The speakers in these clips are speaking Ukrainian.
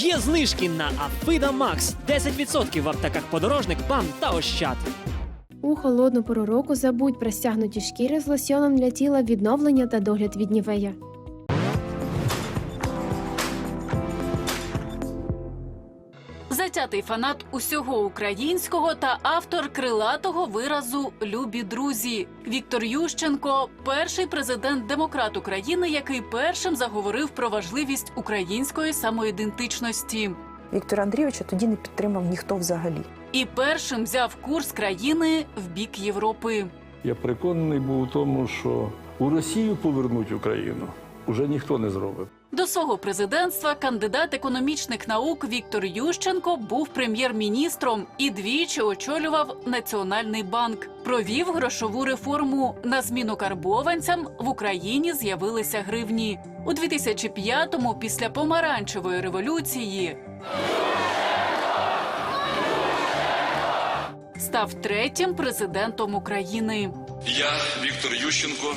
Є знижки на Афида Макс 10% в аптеках подорожник, ПАМ та Ощад. У холодну пору року забудь про стягнуті шкіри з лосьоном для тіла відновлення та догляд від нівея. Затятий фанат усього українського та автор крилатого виразу Любі друзі. Віктор Ющенко перший президент демократ України, який першим заговорив про важливість української самоідентичності. Віктора Андрійовича тоді не підтримав ніхто взагалі. І першим взяв курс країни в бік Європи. Я переконаний був у тому, що у Росію повернуть Україну уже ніхто не зробив. До свого президентства кандидат економічних наук Віктор Ющенко був прем'єр-міністром і двічі очолював Національний банк. Провів грошову реформу. На зміну карбованцям в Україні з'явилися гривні. У 2005-му, після помаранчевої революції, став третім президентом України. Я, Віктор Ющенко,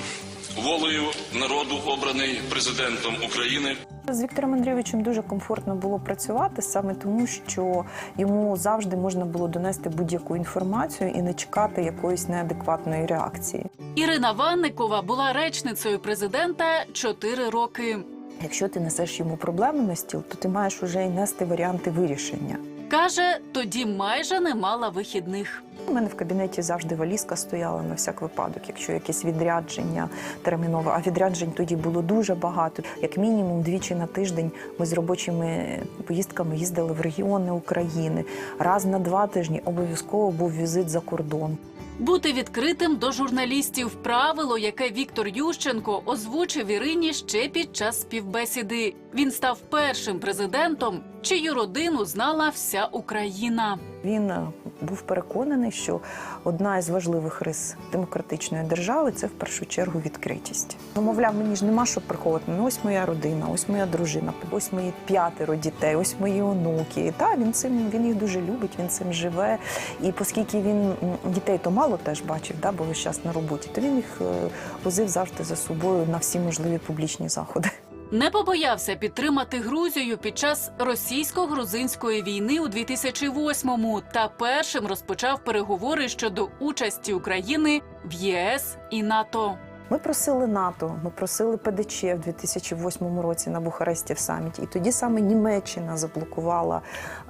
волею народу обраний президентом України. З Віктором Андрійовичем дуже комфортно було працювати саме тому, що йому завжди можна було донести будь-яку інформацію і не чекати якоїсь неадекватної реакції. Ірина Ванникова була речницею президента чотири роки. Якщо ти несеш йому проблеми на стіл, то ти маєш уже й нести варіанти вирішення. Каже, тоді майже не мала вихідних. У мене в кабінеті завжди валізка стояла на всяк випадок, якщо якесь відрядження термінове. А відряджень тоді було дуже багато. Як мінімум, двічі на тиждень ми з робочими поїздками їздили в регіони України. Раз на два тижні обов'язково був візит за кордон. Бути відкритим до журналістів правило, яке Віктор Ющенко озвучив Ірині ще під час співбесіди. Він став першим президентом, чию родину знала вся Україна. Він е, був переконаний, що одна із важливих рис демократичної держави це в першу чергу відкритість. Ну, мовляв, мені ж нема що приховувати. Ну, ось моя родина, ось моя дружина, ось мої п'ятеро дітей, ось мої онуки. І та він цим він їх дуже любить, він цим живе. І оскільки він дітей то мало теж бачив, да, бо весь час на роботі, то він їх е, возив завжди за собою на всі можливі публічні заходи. Не побоявся підтримати Грузію під час російсько-грузинської війни у 2008-му та першим розпочав переговори щодо участі України в єС і НАТО. Ми просили НАТО, ми просили ПДЧ в 2008 році на Бухаресті в саміті. І тоді саме Німеччина заблокувала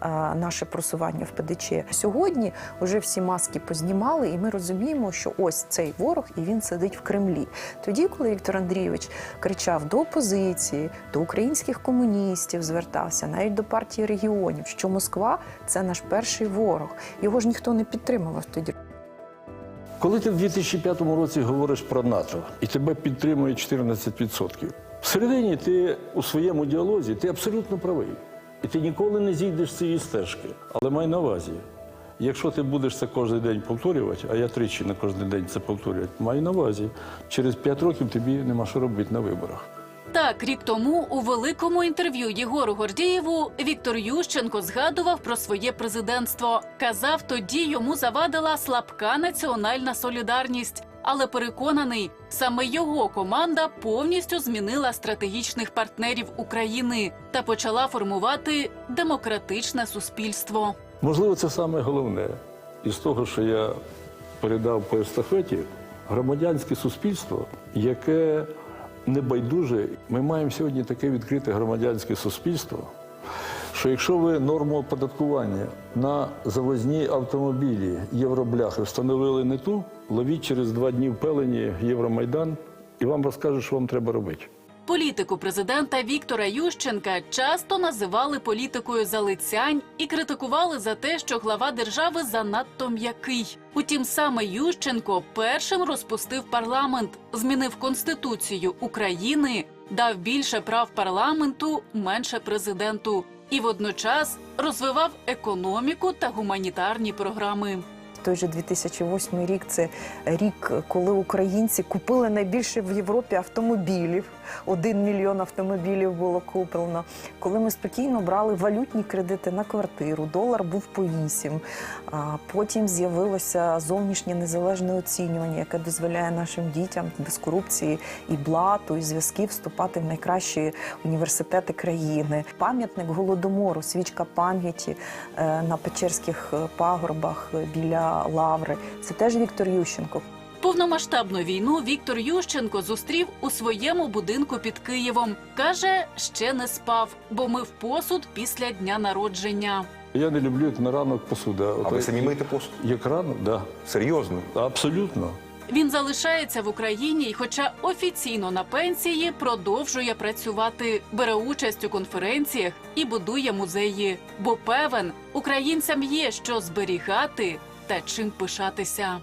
е, наше просування в ПДЧ. Сьогодні вже всі маски познімали, і ми розуміємо, що ось цей ворог і він сидить в Кремлі. Тоді, коли Віктор Андрійович кричав до опозиції, до українських комуністів, звертався навіть до партії регіонів, що Москва це наш перший ворог. Його ж ніхто не підтримував тоді. Коли ти в 2005 році говориш про НАТО і тебе підтримує 14%, всередині ти у своєму діалозі ти абсолютно правий. І ти ніколи не зійдеш з цієї стежки. Але май на увазі, якщо ти будеш це кожен день повторювати, а я тричі на кожен день це повторюю, май на увазі, через 5 років тобі нема що робити на виборах. Так, рік тому у великому інтерв'ю Єгору Гордієву Віктор Ющенко згадував про своє президентство. Казав, тоді йому завадила слабка національна солідарність. Але переконаний, саме його команда повністю змінила стратегічних партнерів України та почала формувати демократичне суспільство. Можливо, це саме головне. Із того, що я передав по естафеті, громадянське суспільство, яке небайдуже, ми маємо сьогодні таке відкрите громадянське суспільство, що якщо ви норму оподаткування на завозні автомобілі євробляхи встановили не ту, ловіть через два дні в Євромайдан і вам розкажуть, що вам треба робити. Політику президента Віктора Ющенка часто називали політикою залицянь і критикували за те, що глава держави занадто м'який. Утім, саме Ющенко першим розпустив парламент, змінив конституцію України, дав більше прав парламенту, менше президенту, і водночас розвивав економіку та гуманітарні програми. Той же 2008 рік це рік, коли українці купили найбільше в Європі автомобілів. один мільйон автомобілів було куплено. Коли ми спокійно брали валютні кредити на квартиру, долар був по 8. А Потім з'явилося зовнішнє незалежне оцінювання, яке дозволяє нашим дітям без корупції і блату, і зв'язків вступати в найкращі університети країни. Пам'ятник голодомору, свічка пам'яті е, на Печерських пагорбах е, Лаври. Це теж Віктор Ющенко. Повномасштабну війну Віктор Ющенко зустрів у своєму будинку під Києвом. Каже, ще не спав, бо мив посуд після дня народження. Я не люблю як на ранок посуда. А От ви як- самі миєте посуд? Як ранок, так. Да. Серйозно? Абсолютно. Він залишається в Україні, і, хоча офіційно на пенсії, продовжує працювати, бере участь у конференціях і будує музеї. Бо певен, українцям є що зберігати та чим пишатися.